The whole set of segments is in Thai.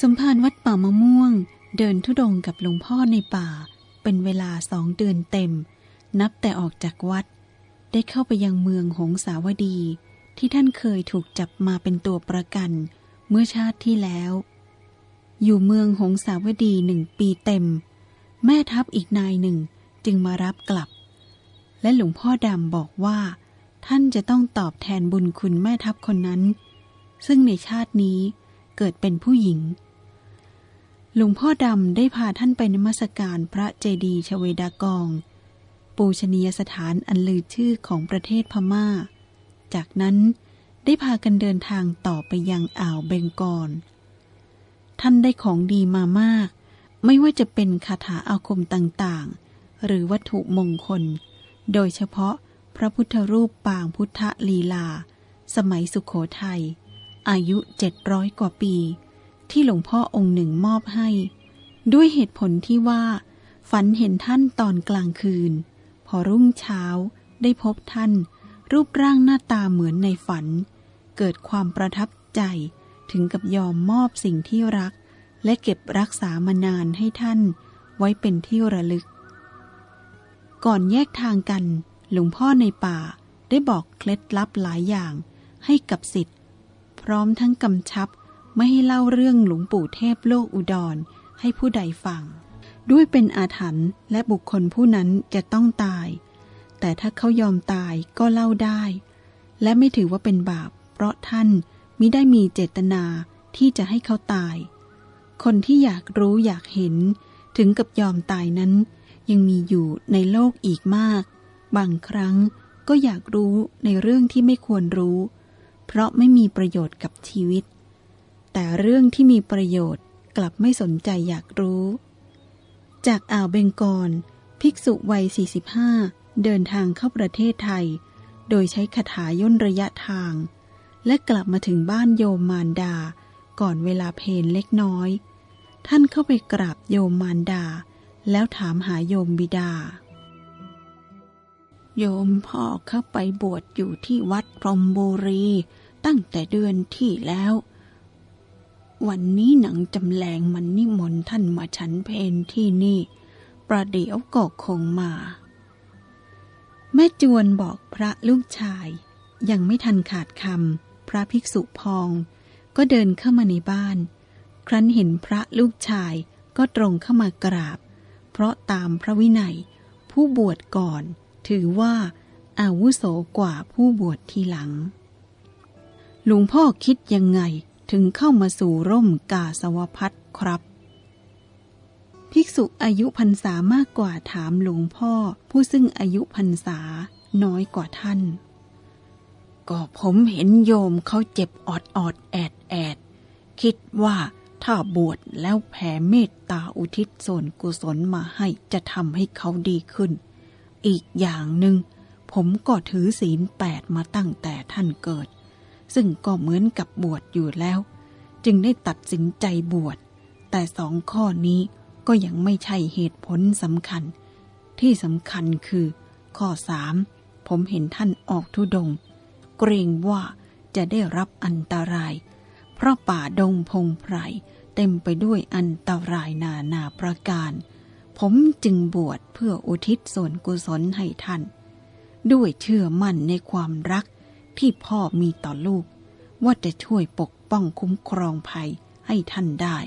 สมภารวัดป่ามะม่วง เดินทุดงกับหลวงพ่อในป่า เป็นเวลาสองเดือนเต็ม นับแต่ออกจากวัด ได้เข้าไปยังเมืองหงสาวดี ที่ท่านเคยถูกจับมาเป็นตัวประกัน เมื่อชาติที่แล้ว อยู่เมืองหงสาวดีหนึ่งปีเต็ม แม่ทัพอีกนายหนึ่งจึงมารับกลับ และหลวงพ่อดำบอกว่า ท่านจะต้องตอบแทนบุญคุณแม่ทัพคนนั้น ซึ่งในชาตินี้เกิดเป็นผู้หญิง หลวงพ่อดำได้พาท่านไปนมัสการพระเจดีย์ชเวดากอง ปูชนียสถานอันลือชื่อของประเทศพม่า จากนั้นได้พากันเดินทางต่อไปยังอ่าวเบงกอลท่านได้ของดีมามาก ไม่ว่าจะเป็นคาถาอาคมต่างๆ หรือวัตถุมงคล โดยเฉพาะพระพุทธรูปปางพุทธลีลา สมัยสุขโขทัยอายุเจ็ดร้อยกว่าปี ที่หลวงพ่อองค์หนึ่งมอบให้ ด้วยเหตุผลที่ว่า ฝันเห็นท่านตอนกลางคืน พอรุ่งเช้าได้พบท่าน รูปร่างหน้าตาเหมือนในฝัน เกิดความประทับใจถึงกับยอมมอบสิ่งที่รัก และเก็บรักษามานานให้ท่าน ไว้เป็นที่ระลึก ก่อนแยกทางกัน หลวงพ่อในป่าได้บอกเคล็ดลับหลายอย่างให้กับสิทธิ์พร้อมทั้งกำชับ ไม่ให้เล่าเรื่องหลวงปู่เทพโลกอุดร ให้ผู้ใดฟัง ด้วยเป็นอาถรรพ์และบุคคลผู้นั้นจะต้องตาย แต่ถ้าเขายอมตายก็เล่าได้ และไม่ถือว่าเป็นบาป เพราะท่านมิได้มีเจตนาที่จะให้เขาตาย คนที่อยากรู้อยากเห็น ถึงกับยอมตายนั้น ยังมีอยู่ในโลกอีกมาก บางครั้งก็อยากรู้ในเรื่องที่ไม่ควรรู้ เพราะไม่มีประโยชน์กับชีวิต แต่เรื่องที่มีประโยชน์กลับไม่สนใจอยากรู้ จากอ่าวเบงกอลภิกษุวัย 45 เดินทางเข้าประเทศไทย โดยใช้คาถาย่นระยะทาง และกลับมาถึงบ้านโยมมารดา ก่อนเวลาเพลเล็กน้อย ท่านเข้าไปกราบโยมมารดา แล้วถามหาโยมบิดา โยมพ่อเข้าไปบวชอยู่ที่วัดพรหมบุรี ตั้งแต่เดือนที่แล้ว วันนี้หนังจำแรงมันนิมนต์ท่านมาฉันเพนที่นี่ ประเดี๋ยวก็คงมา แม่จวนบอกพระลูกชาย ยังไม่ทันขาดคำพระภิกษุพอง ก็เดินเข้ามาในบ้าน ครั้นเห็นพระลูกชายก็ตรงเข้ามากราบ เพราะตามพระวินัย ผู้บวชก่อน ถือว่าอาวุโสกว่าผู้บวชทีหลัง หลวงพ่อคิดยังไง ถึงเข้ามาสู่ร่มกาสวพัฒครับ ภิกษุอายุพรรษามากกว่าถามหลวงพ่อผู้ซึ่งอายุพรรษาน้อยกว่าท่าน ก็ผมเห็นโยมเขาเจ็บออดออดแอดแอด คิดว่าถ้าบวชแล้วแผ่เมตตาอุทิศส่วนกุศลมาให้จะทำให้เขาดีขึ้น อีกอย่างหนึ่งผมก็ถือศีลแปดมาตั้งแต่ท่านเกิด ซึ่งก็เหมือนกับบวชอยู่แล้ว จึงได้ตัดสินใจบวช แต่สองข้อนี้ก็ยังไม่ใช่เหตุผลสำคัญ ที่สำคัญคือ ข้อสามผมเห็นท่านออกทุดง เกรงว่าจะได้รับอันตราย เพราะป่าดงพงไพรเต็มไปด้วยอันตรายนานาประการ ผมจึงบวชเพื่ออุทิศส่วนกุศลให้ท่าน ด้วยเชื่อมั่นในความรัก ที่พ่อมีต่อลูก ว่าจะช่วยปกป้องคุ้มครองภัยให้ท่านได้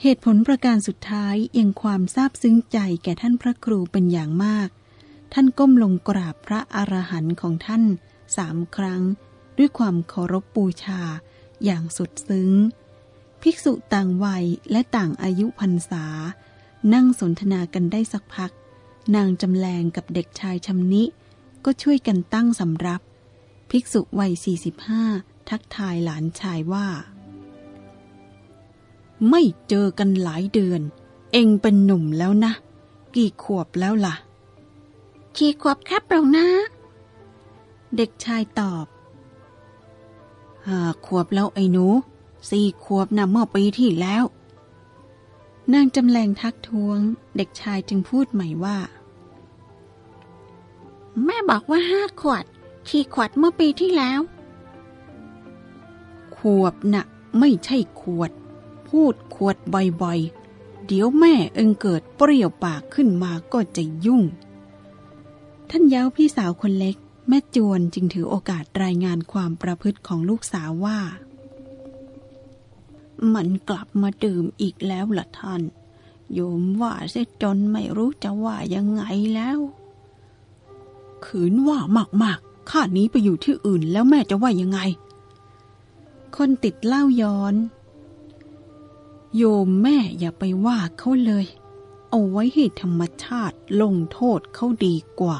เหตุผลประการสุดท้ายยังความซาบซึ้งใจแก่ท่านพระครูเป็นอย่างมาก ท่านก้มลงกราบพระอรหันต์ของท่านสามครั้ง ด้วยความเคารพบูชาอย่างสุดซึ้ง ภิกษุต่างวัยและต่างอายุพรรษา นั่งสนทนากันได้สักพัก นางจำแรงกับเด็กชายชำนิ ก็ช่วยกันตั้งสำรับ ภิกษุวัย 45 ทักทายหลานชายว่า ไม่เจอกันหลายเดือน เองเป็นหนุ่มแล้วนะ กี่ขวบแล้วล่ะขี่ขวบครับเรานะ เด็กชายตอบห้าขวบแล้วไอ้หนูสี่ขวบนะเมื่อปีที่แล้ว นางจำแรงทักท้วง เด็กชายจึงพูดใหม่ว่า แม่บอกว่าห้าขวดฉีกขวดเมื่อปีที่แล้ว ขวบนะ่ะไม่ใช่ขวด พูดขวดบ่อยๆ เดี๋ยวแม่เอิงเกิดเปรี้ยวปากขึ้นมาก็จะยุ่ง ท่านเย้าพี่สาวคนเล็ก แม่จวนจึงถือโอกาสรายงานความประพฤติของลูกสาวว่า มันกลับมาดื่มอีกแล้วล่ะท่าน โยมว่าเสียจนไม่รู้จะว่ายังไงแล้ว ขืนว่ามากๆข้านี้ไปอยู่ที่อื่นแล้วแม่จะว่ายังไง คนติดเหล้าย้อน โยมแม่อย่าไปว่าเขาเลย เอาไว้ให้ธรรมชาติลงโทษเขาดีกว่า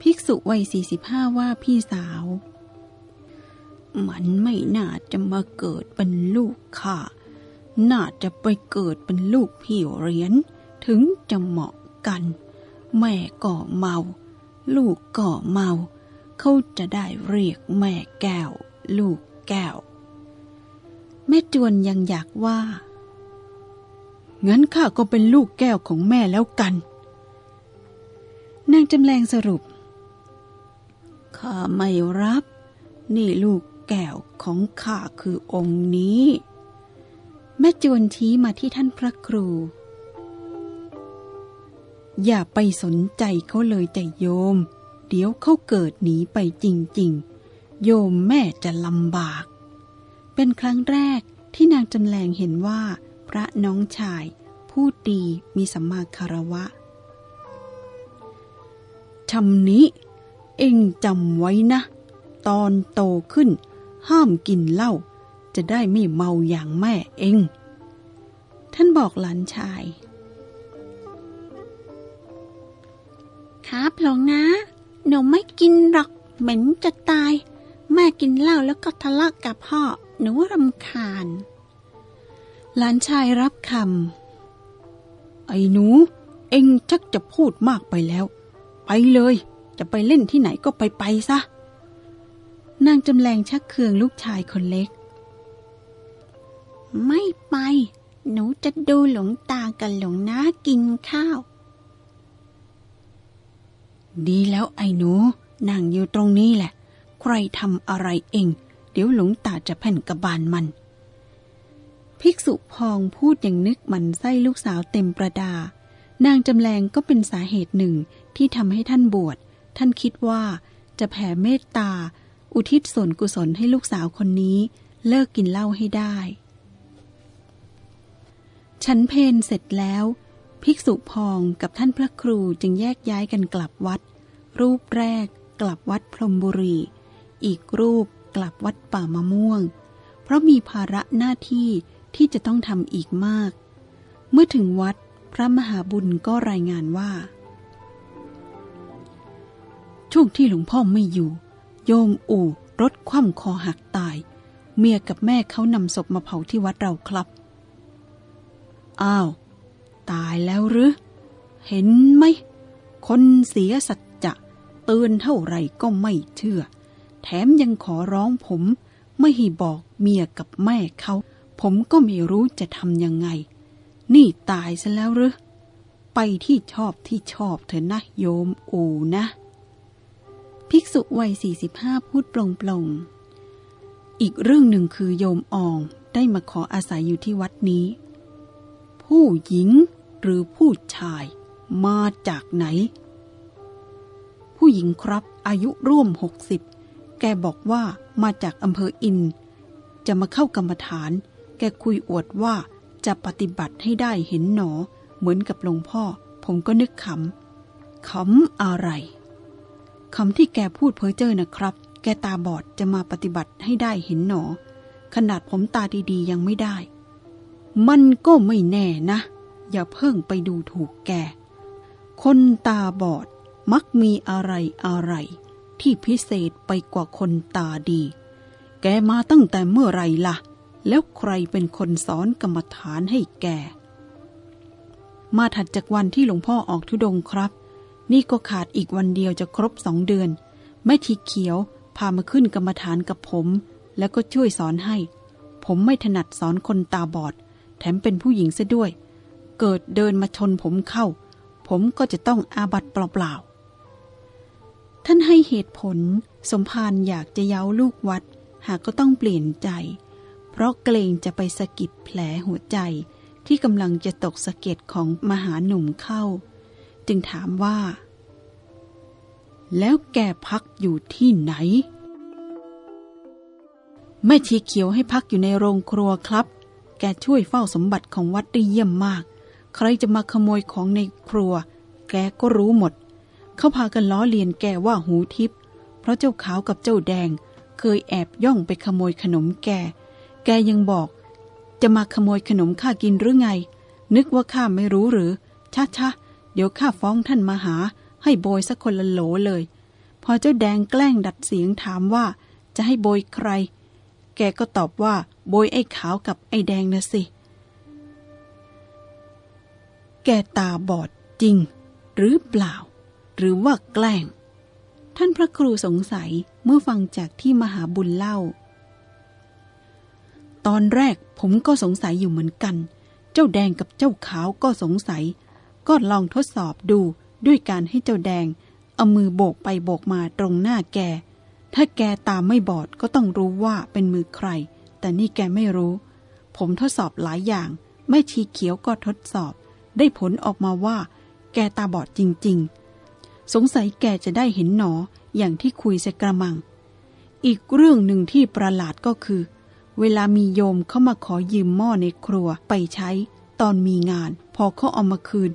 ภิกษุวัย45ว่าพี่สาว มันไม่น่าจะมาเกิดเป็นลูกข้า น่าจะไปเกิดเป็นลูกพี่เหรียญถึงจะเหมาะกัน แม่ก็เมา ลูกก็เมา เขาจะได้เรียกแม่แก้ว ลูกแก้ว แม่จวนยังอยากว่า งั้นข้าก็เป็นลูกแก้วของแม่แล้วกัน นางจำแรงสรุป ข้าไม่รับ นี่ลูก แก้วของข้าคือองค์นี้ แม่จวนชี้มาที่ท่านพระครู อย่าไปสนใจเขาเลยใจโยม เดี๋ยวเขาเกิดหนีไปจริง ๆ โยมแม่จะลำบาก เป็นครั้งแรกที่นางจำแรงเห็นว่า พระน้องชายพูดดีมีสัมมาคารวะชำนี้ เอ็งจำไว้นะ ตอนโตขึ้น ห้ามกินเหล้าจะได้ไม่เมาอย่างแม่เอง ท่านบอกหลานชาย ครับหลวงนะหนูไม่กินหรอกเหม็นจะตาย แม่กินเหล้าแล้วก็ทะเลาะกับพ่อหนูรำคาญ หลานชายรับคำไอ้หนู เอ็งชักจะพูดมากไปแล้ว ไปเลย จะไปเล่นที่ไหนก็ไปไปซะ นางจำแรงชักเคืองลูกชายคนเล็ก ไม่ไป หนูจะดูหลวงตากับหลวงน้ากินข้าว ดีแล้วไอ้หนูนั่งอยู่ตรงนี้แหละ ใครทำอะไรเอง เดี๋ยวหลวงตาจะแผ่นกระบาลมัน ภิกษุพองพูดอย่างนึกหมันไส้ลูกสาวเต็มประดา นางจำแรงก็เป็นสาเหตุหนึ่งที่ทำให้ท่านบวช ท่านคิดว่าจะแผ่เมตตา อุทิศส่วนกุศลให้ลูกสาวคนนี้เลิกกินเหล้าให้ได้ ฉันเพนเสร็จแล้ว ภิกษุพองกับท่านพระครูจึงแยกย้ายกันกลับวัด รูปแรกกลับวัดพรมบุรี อีกรูปกลับวัดป่ามะม่วง เพราะมีภาระหน้าที่ที่จะต้องทำอีกมาก เมื่อถึงวัดพระมหาบุญก็รายงานว่า ช่วงที่หลวงพ่อไม่อยู่ โยมอู่รถคว่ำคอหักตาย เมียกับแม่เขานำศพมาเผาที่วัดเราครับ อ้าว ตายแล้วหรือ เห็นไหม คนเสียสัจจะเตือนเท่าไรก็ไม่เชื่อ แถมยังขอร้องผม ไม่ให้บอกเมียกับแม่เขา ผมก็ไม่รู้จะทำยังไง นี่ตายซะแล้วหรือ ไปที่ชอบที่ชอบเถอะนะโยมอูนะ ภิกษุวัย 45 พูดปลงๆอีกเรื่องหนึ่งคือโยมอองได้มาขออาศัยอยู่ที่วัดนี้ ผู้หญิงหรือผู้ชายมาจากไหน ผู้หญิงครับอายุร่วม 60 แกบอกว่ามาจากอำเภออิน จะมาเข้ากรรมฐาน แกคุยอวดว่าจะปฏิบัติให้ได้เห็นหนอ เหมือนกับหลวงพ่อ ผมก็นึกขำขำอะไร คำที่แกพูดเพ้อเจ้อนะครับ แกตาบอดจะมาปฏิบัติให้ได้เห็นหนอ ขนาดผมตาดีๆ ยังไม่ได้ มันก็ไม่แน่นะ อย่าเพิ่งไปดูถูกแก คนตาบอดมักมีอะไรอะไร ที่พิเศษไปกว่าคนตาดี แกมาตั้งแต่เมื่อไรล่ะ แล้วใครเป็นคนสอนกรรมฐานให้แก มาถัดจากวันที่หลวงพ่อออกทุดงครับ นี่ก็ขาดอีกวันเดียวจะครบสองเดือนแม่ทีเขียว พามาขึ้นกรรมฐานกับผม แล้วก็ช่วยสอนให้ ผมไม่ถนัดสอนคนตาบอด แถมเป็นผู้หญิงซะด้วย เกิดเดินมาชนผมเข้า ผมก็จะต้องอาบัตเปล่าๆ ท่านให้เหตุผล สมภารอยากจะเย้าลูกวัด หากก็ต้องเปลี่ยนใจ เพราะเกรงจะไปสะกิดแผลหัวใจที่กำลังจะตกสะเก็ดของมหาหนุ่มเข้า จึงถามว่า แล้วแกพักอยู่ที่ไหน แม่ชีเขียวให้พักอยู่ในโรงครัวครับ แกช่วยเฝ้าสมบัติของวัดได้เยี่ยมมาก ใครจะมาขโมยของในครัว แกก็รู้หมด เขาพากันล้อเลียนแกว่าหูทิพย์เพราะเจ้าขาวกับเจ้าแดง เคยแอบย่องไปขโมยขนมแก แกยังบอก จะมาขโมยขนมข้ากินหรือไงนึกว่าข้าไม่รู้หรือ ชะชะ เดี๋ยวข้าฟ้องท่านมาหา ให้โบยสักคนละโหลเลย พอเจ้าแดงแกล้งดัดเสียงถามว่า จะให้โบยใคร แกก็ตอบว่า โบยไอ้ขาวกับไอ้แดงนะสิ แกตาบอดจริง หรือเปล่า หรือว่าแกล้ง ท่านพระครูสงสัยเมื่อฟังจากที่มหาบุญเล่า ตอนแรกผมก็สงสัยอยู่เหมือนกัน เจ้าแดงกับเจ้าขาวก็สงสัย ก็ลองทดสอบดูด้วยการให้เจ้าแดง เอามือโบกไปโบกมาตรงหน้าแก ถ้าแกตามไม่บอดก็ต้องรู้ว่าเป็นมือใคร แต่นี่แกไม่รู้ ผมทดสอบหลายอย่าง ไม่ชีเขียวก็ทดสอบ ได้ผลออกมาว่า แกตาบอดจริง ๆ สงสัยแกจะได้เห็นหนออย่างที่คุยใส่กระมัง อีกเรื่องหนึ่งที่ประหลาดก็คือ เวลามีโยมเข้ามาขอยืมหม้อในครัวไปใช้ ตอนมีงาน พอเขาเอามาคืน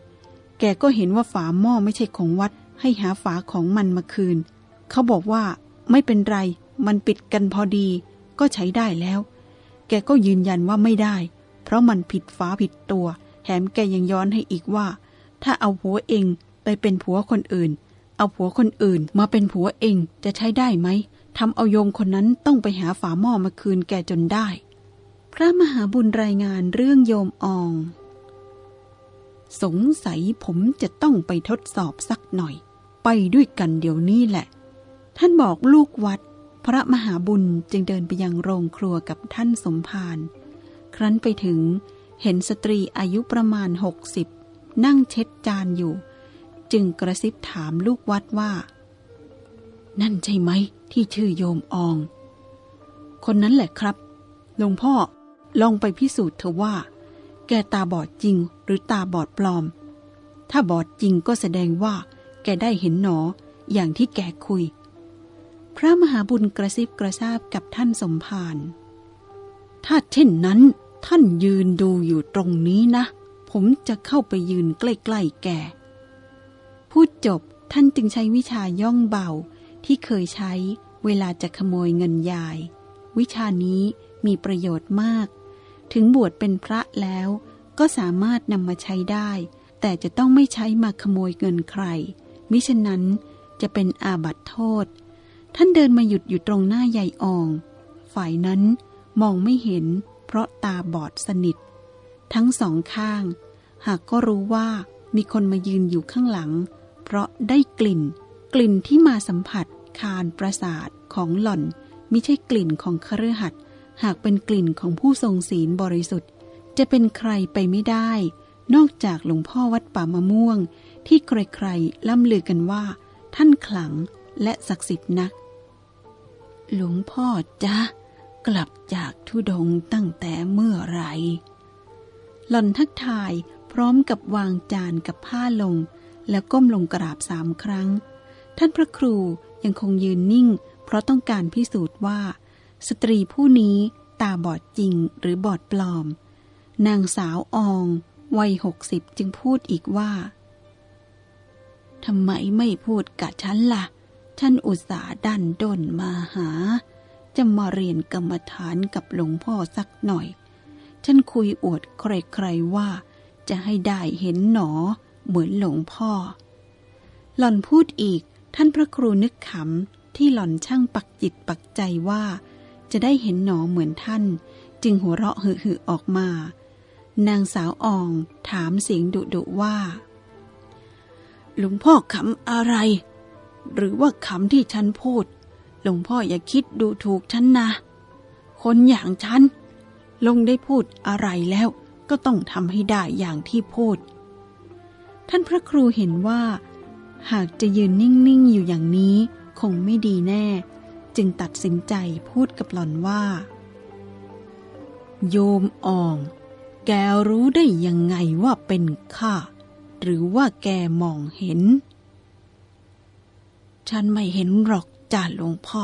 แกก็เห็นว่าฝาหม้อไม่ใช่ของวัด ให้หาฝาของมันมาคืน เขาบอกว่าไม่เป็นไร มันปิดกันพอดี ก็ใช้ได้แล้ว แกก็ยืนยันว่าไม่ได้ เพราะมันผิดฝาผิดตัว แถมแกยังย้อนให้อีกว่า ถ้าเอาผัวเองไปเป็นผัวคนอื่น เอาผัวคนอื่นมาเป็นผัวเองจะใช้ได้ไหมทำเอาโยมคนนั้นต้องไปหาฝาหม้อมาคืนแกจนได้ พระมหาบุญรายงานเรื่องโยมออง สงสัยผมจะต้องไปทดสอบสักหน่อย ไปด้วยกันเดี๋ยวนี้แหละ ท่านบอกลูกวัด พระมหาบุญจึงเดินไปยังโรงครัวกับท่านสมภารครั้นไปถึงเห็นสตรีอายุประมาณหกสิบนั่งเช็ดจานอยู่ จึงกระซิบถามลูกวัดว่า นั่นใช่ไหมที่ชื่อโยมออง คนนั้นแหละครับหลวงพ่อลองไปพิสูจน์เถอะว่า แกตาบอดจริง หรือตาบอดปลอม ถ้าบอดจริงก็แสดงว่า แกได้เห็นหนออย่างที่แกคุย พระมหาบุญกระซิบกระซาบกับท่านสมภารถ้าเช่นนั้น ท่านยืนดูอยู่ตรงนี้นะ ผมจะเข้าไปยืนใกล้ๆแกพูดจบท่านจึงใช้วิชาย่องเบาที่เคยใช้เวลาจะขโมยเงินยาย วิชานี้มีประโยชน์มาก ถึงบวชเป็นพระแล้ว ก็สามารถนำมาใช้ได้ แต่จะต้องไม่ใช้มาขโมยเงินใคร มิฉะนั้นจะเป็นอาบัติโทษ ท่านเดินมาหยุดอยู่ตรงหน้ายายออง ฝ่ายนั้นมองไม่เห็น เพราะตาบอดสนิท ทั้งสองข้าง หากก็รู้ว่ามีคนมายืนอยู่ข้างหลัง เพราะได้กลิ่น กลิ่นที่มาสัมผัส คานประสาทของหล่อน ไม่ใช่กลิ่นของคฤหัสถ์หากเป็นกลิ่นของผู้ทรงศีลบริสุทธิ์ จะเป็นใครไปไม่ได้ นอกจากหลวงพ่อวัดป่ามะม่วง ที่ใครๆล่ำลือกันว่า ท่านขลังและศักดิ์สิทธิ์นัก หลวงพ่อจ๊ะกลับจากทุดงตั้งแต่เมื่อไหรหล่อนทักทายพร้อมกับวางจานกับผ้าลง แล้วก้มลงกราบสามครั้ง ท่านพระครูยังคงยืนนิ่ง เพราะต้องการพิสูจน์ว่า สตรีผู้นี้ตาบอดจริงหรือบอดปลอม นางสาวอองวัยหกสิบจึงพูดอีกว่าทำไมไม่พูดกับฉันละ่ะ ฉันอุตส่าห์ดันด้นมาหา จะมาเรียนกรรมฐานกับหลวงพ่อสักหน่อย ฉันคุยอวดใครๆว่า จะให้ได้เห็นหนอเหมือนหลวงพ่อ หล่อนพูดอีกท่านพระครูนึกขำที่หล่อนช่างปักจิตปักใจว่า จะได้เห็นหนอเหมือนท่าน จึงหัวเราะหึ่ๆออกมา นางสาวอองถามเสียงดุดุว่า หลวงพ่อขำอะไร หรือว่าคำที่ฉันพูด หลวงพ่ออย่าคิดดูถูกฉันนะ คนอย่างฉัน ลงได้พูดอะไรแล้วก็ต้องทำให้ได้อย่างที่พูด ท่านพระครูเห็นว่า หากจะยืนนิ่ง ๆ อยู่อย่างนี้คงไม่ดีแน่ จึงตัดสินใจพูดกับหล่อนว่า โยมอ่อง แกรู้ได้ยังไงว่าเป็นข้า หรือว่าแกมองเห็น ฉันไม่เห็นหรอกจ่าหลวงพ่อ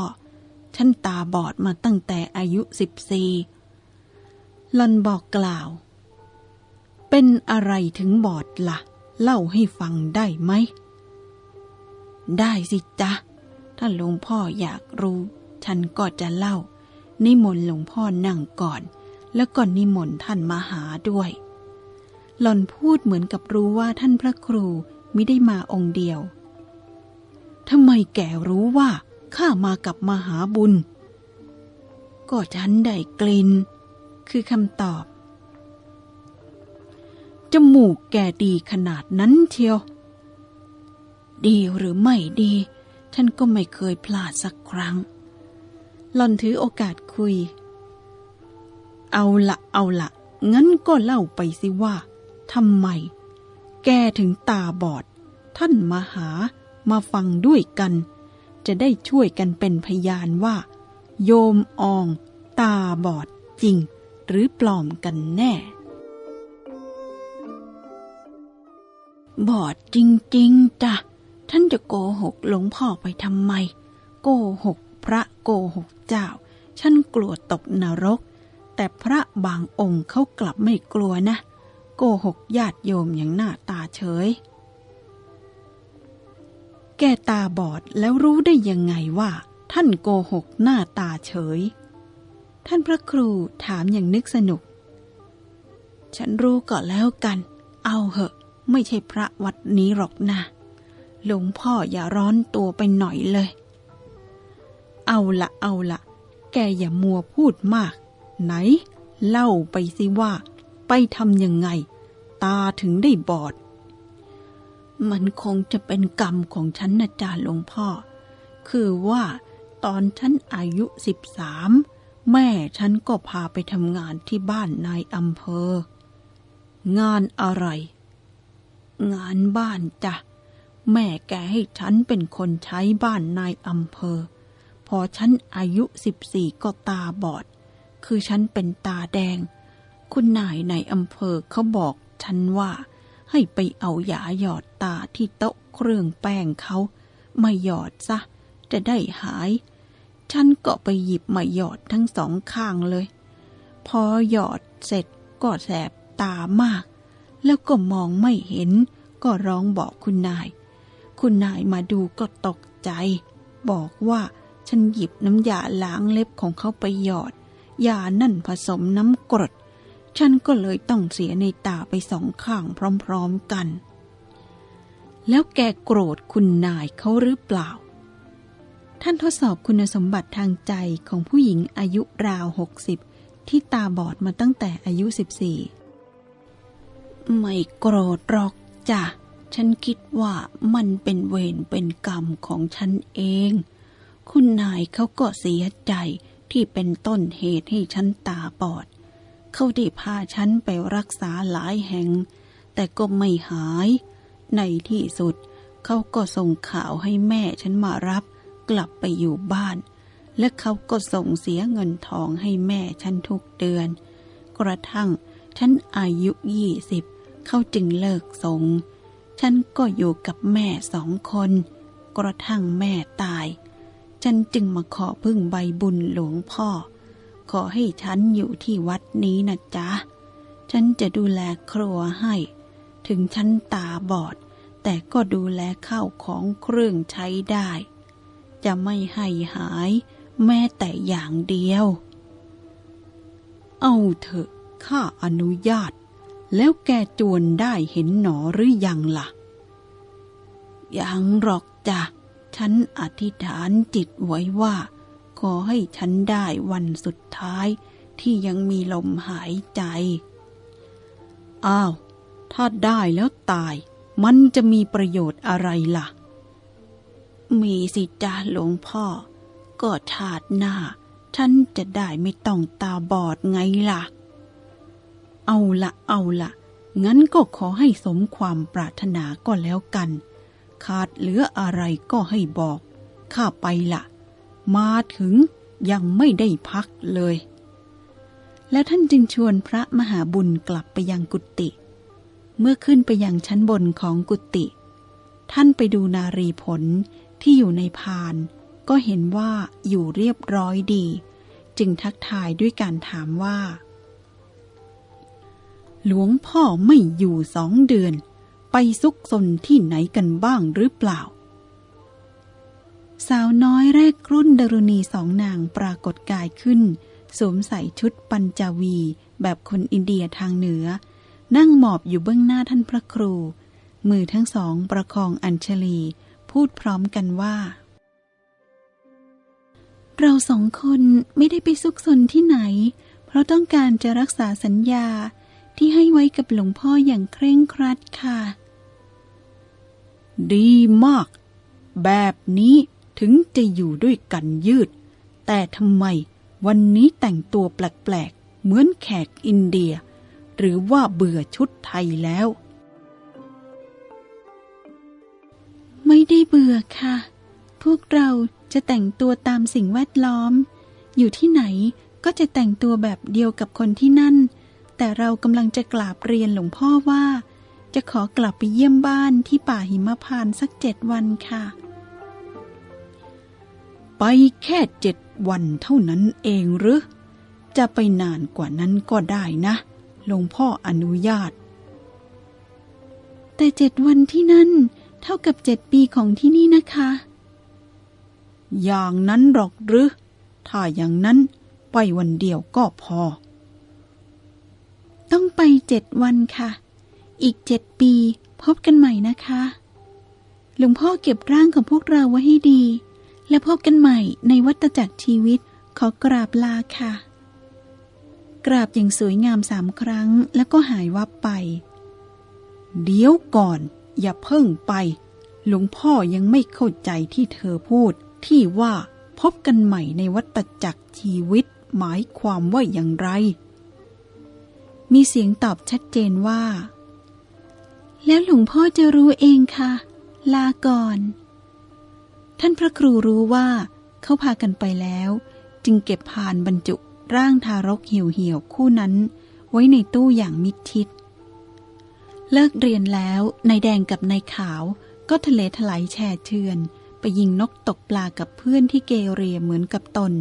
ฉันตาบอดมาตั้งแต่อายุสิบสี่หลอนบอกกล่าว เป็นอะไรถึงบอดละ่ะ เล่าให้ฟังได้ไหม ได้สิจ๊ะ ถ้าหลวงพ่ออยากรู้ ฉันก็จะเล่านิมนต์หลวงพ่อนั่งก่อน แล้วก็นิมนต์ท่านมาหาด้วย หล่อนพูดเหมือนกับรู้ว่าท่านพระครูมิได้มาองค์เดียวทำไมแกรู้ว่าข้ามากับมหาบุญ ก็ฉันได้กลิ่น คือคำตอบ จมูกแกดีขนาดนั้นเชียว ดีหรือไม่ดี ท่านก็ไม่เคยพลาดสักครั้งหล่อนถือโอกาสคุย เอาละเอาละงั้นก็เล่าไปสิว่าทำไม แกถึงตาบอด ท่านมาหามาฟังด้วยกัน จะได้ช่วยกันเป็นพยานว่า โยมออง ตาบอดจริง หรือปลอมกันแน่ บอดจริง ๆจ้ะท่านจะโกหกหลวงพ่อไปทำไม โกหกพระโกหกเจ้า ฉันกลัวตกนรก แต่พระบางองค์เขากลับไม่กลัวนะ โกหกญาติโยมอย่างหน้าตาเฉย แกตาบอดแล้วรู้ได้ยังไงว่า ท่านโกหกหน้าตาเฉย ท่านพระครูถามอย่างนึกสนุก ฉันรู้ก็แล้วกัน เอาเหอะ ไม่ใช่พระวัดนี้หรอกนะหลวงพ่ออย่าร้อนตัวไปหน่อยเลย เอาละเอาละแกอย่ามัวพูดมาก ไหน เล่าไปสิว่า ไปทำยังไง ตาถึงได้บอด มันคงจะเป็นกรรมของฉันนะจ๊ะหลวงพ่อ คือว่าตอนฉันอายุสิบสามแม่ฉันก็พาไปทำงานที่บ้านนายอำเภอ งานอะไร งานบ้านจ้ะ แม่แกให้ฉันเป็นคนใช้บ้านนายอำเภอ พอฉันอายุสิบสี่ก็ตาบอด คือฉันเป็นตาแดง คุณนายในอำเภอเขาบอกฉันว่า ให้ไปเอายาหยอดตาที่โต๊ะเครื่องแป้งเขามาหยอดซะ จะได้หาย ฉันก็ไปหยิบมาหยอดทั้งสองข้างเลย พอหยอดเสร็จก็แสบตามาก แล้วก็มองไม่เห็น ก็ร้องบอกคุณนาย คุณนายมาดูก็ตกใจ บอกว่าฉันหยิบน้ำยาล้างเล็บของเขาไปหยอด ยานั่นผสมน้ำกรด ฉันก็เลยต้องเสียในตาไปสองข้างพร้อมๆกัน แล้วแกโกรธคุณนายเขาหรือเปล่า ท่านทดสอบคุณสมบัติทางใจของผู้หญิงอายุราวหกสิบที่ตาบอดมาตั้งแต่อายุสิบสี่ไม่โกรธหรอกจ้ะ ฉันคิดว่ามันเป็นเวรเป็นกรรมของฉันเอง คุณนายเขาก็เสียใจ ที่เป็นต้นเหตุให้ฉันตาบอด เขาได้พาฉันไปรักษาหลายแห่ง แต่ก็ไม่หาย ในที่สุด เขาก็ส่งข่าวให้แม่ฉันมารับ กลับไปอยู่บ้าน และเขาก็ส่งเสียเงินทองให้แม่ฉันทุกเดือน กระทั่งฉันอายุยี่สิบเขาจึงเลิกส่ง ฉันก็อยู่กับแม่สองคน กระทั่งแม่ตาย ฉันจึงมาขอพึ่งใบบุญหลวงพ่อ ขอให้ฉันอยู่ที่วัดนี้นะจ๊ะ ฉันจะดูแลครัวให้ ถึงฉันตาบอด แต่ก็ดูแลข้าวของเครื่องใช้ได้ จะไม่ให้หายแม้แต่อย่างเดียว เอาเถอะข้าอนุญาต แล้วแกจวนได้เห็นหนอหรือยังล่ะ ยังหรอกจ้ะ ฉันอธิษฐานจิตไว้ว่า ขอให้ฉันได้วันสุดท้ายที่ยังมีลมหายใจ อ้าว ถ้าได้แล้วตาย มันจะมีประโยชน์อะไรล่ะ มีสิจ้าหลวงพ่อ ก็ชาติหน้า ฉันจะได้ไม่ต้องตาบอดไงล่ะ เอาละเอาละงั้นก็ขอให้สมความปรารถนาก็แล้วกัน ขาดเหลืออะไรก็ให้บอก ข้าไปละ มาถึงยังไม่ได้พักเลย แล้วท่านจึงชวนพระมหาบุญกลับไปยังกุฏิ เมื่อขึ้นไปยังชั้นบนของกุฏิ ท่านไปดูนารีผลที่อยู่ในพาน ก็เห็นว่าอยู่เรียบร้อยดี จึงทักทายด้วยการถามว่า หลวงพ่อไม่อยู่สองเดือน ไปซุกซนที่ไหนกันบ้างหรือเปล่า สาวน้อยแรกรุ่นดารุณีสองนางปรากฏกายขึ้น สวมใส่ชุดปัญจวี แบบคนอินเดียทางเหนือ นั่งหมอบอยู่เบื้องหน้าท่านพระครู มือทั้งสองประคองอัญชลี พูดพร้อมกันว่า เราสองคนไม่ได้ไปซุกซนที่ไหน เพราะต้องการจะรักษาสัญญาที่ให้ไว้กับหลวงพ่ออย่างเคร่งครัดค่ะ ดีมาก แบบนี้ถึงจะอยู่ด้วยกันยืด แต่ทำไมวันนี้แต่งตัวแปลกๆ เหมือนแขกอินเดีย หรือว่าเบื่อชุดไทยแล้ว ไม่ได้เบื่อค่ะ พวกเราจะแต่งตัวตามสิ่งแวดล้อม อยู่ที่ไหนก็จะแต่งตัวแบบเดียวกับคนที่นั่น แต่เรากำลังจะกราบเรียนหลวงพ่อว่า จะขอกลับไปเยี่ยมบ้านที่ป่าหิมพานสักเจ็ดวันค่ะ ไปแค่เจ็ดวันเท่านั้นเองหรือ จะไปนานกว่านั้นก็ได้นะหลวงพ่ออนุญาต แต่เจ็ดวันที่นั่น เท่ากับเจ็ดปีของที่นี่นะคะ อย่างนั้นหรอกหรือ ถ้าอย่างนั้นไปวันเดียวก็พอ ต้องไปเจ็ดวันค่ะ อีกเจ็ดปี พบกันใหม่นะคะ หลวงพ่อเก็บร่างของพวกเราไว้ให้ดี และพบกันใหม่ในวัฏจักรชีวิตขอกราบลาค่ะ กราบอย่างสวยงามสามครั้งแล้วก็หายวับไป เดี๋ยวก่อน อย่าเพิ่งไป หลวงพ่อยังไม่เข้าใจที่เธอพูด ที่ว่าพบกันใหม่ในวัฏจักรชีวิตหมายความว่าอย่างไร มีเสียงตอบชัดเจนว่า แล้วหลวงพ่อจะรู้เองค่ะ ลาก่อน ท่านพระครูรู้ว่า เขาพากันไปแล้ว จึงเก็บพานบรรจุร่างทารกเหี่ยวเหี่ยวคู่นั้น ไว้ในตู้อย่างมิดชิด เลิกเรียนแล้วนายแดงกับนายขาวก็ทะเลถลายแช่เชือน ไปยิงนกตกปลากับเพื่อนที่เกเรเหมือนกับตน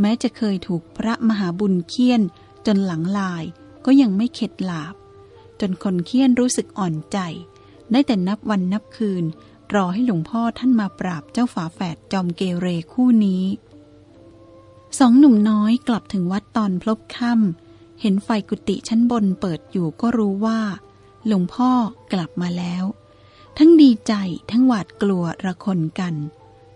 แม้จะเคยถูกพระมหาบุญเคี่ยนจนหลังลายก็ยังไม่เข็ดหลาบ จนคนเคี่ยนรู้สึกอ่อนใจ ได้แต่นับวันนับคืน รอให้หลวงพ่อท่านมาปราบเจ้าฝาแฝดจอมเกเรคู่นี้ สองหนุ่มน้อยกลับถึงวัดตอนพลบค่ำเห็นไฟกุฏิชั้นบนเปิดอยู่ก็รู้ว่า หลวงพ่อกลับมาแล้ว ทั้งดีใจทั้งหวาดกลัวระคนกัน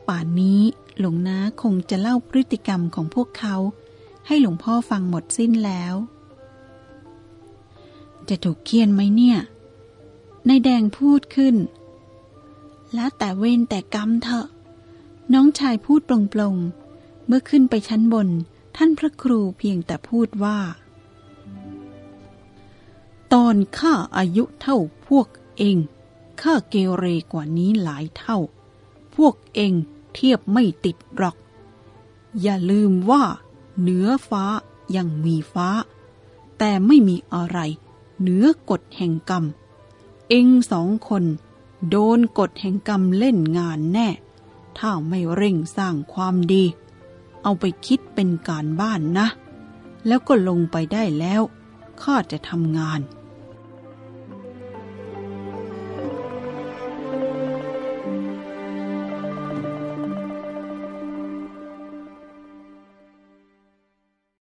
ป่านนี้หลวงน้าคงจะเล่าพฤติกรรมของพวกเขา ให้หลวงพ่อฟังหมดสิ้นแล้ว จะถูกเคียนไหมเนี่ยนายแดงพูดขึ้น แล้วแต่เวรแต่กรรมเถอะ น้องชายพูดปลงๆ เมื่อขึ้นไปชั้นบน ท่านพระครูเพียงแต่พูดว่า ตอนข้าอายุเท่าพวกเองข้าเกเรกว่านี้หลายเท่า พวกเองเทียบไม่ติดหรอก อย่าลืมว่า เหนือฟ้ายังมีฟ้า แต่ไม่มีอะไร เหนือกฎแห่งกรรม เองสองคน โดนกฎแห่งกรรมเล่นงานแน่ ถ้าไม่เร่งสร้างความดี เอาไปคิดเป็นการบ้านนะ แล้วก็ลงไปได้แล้วข้าจะทำงาน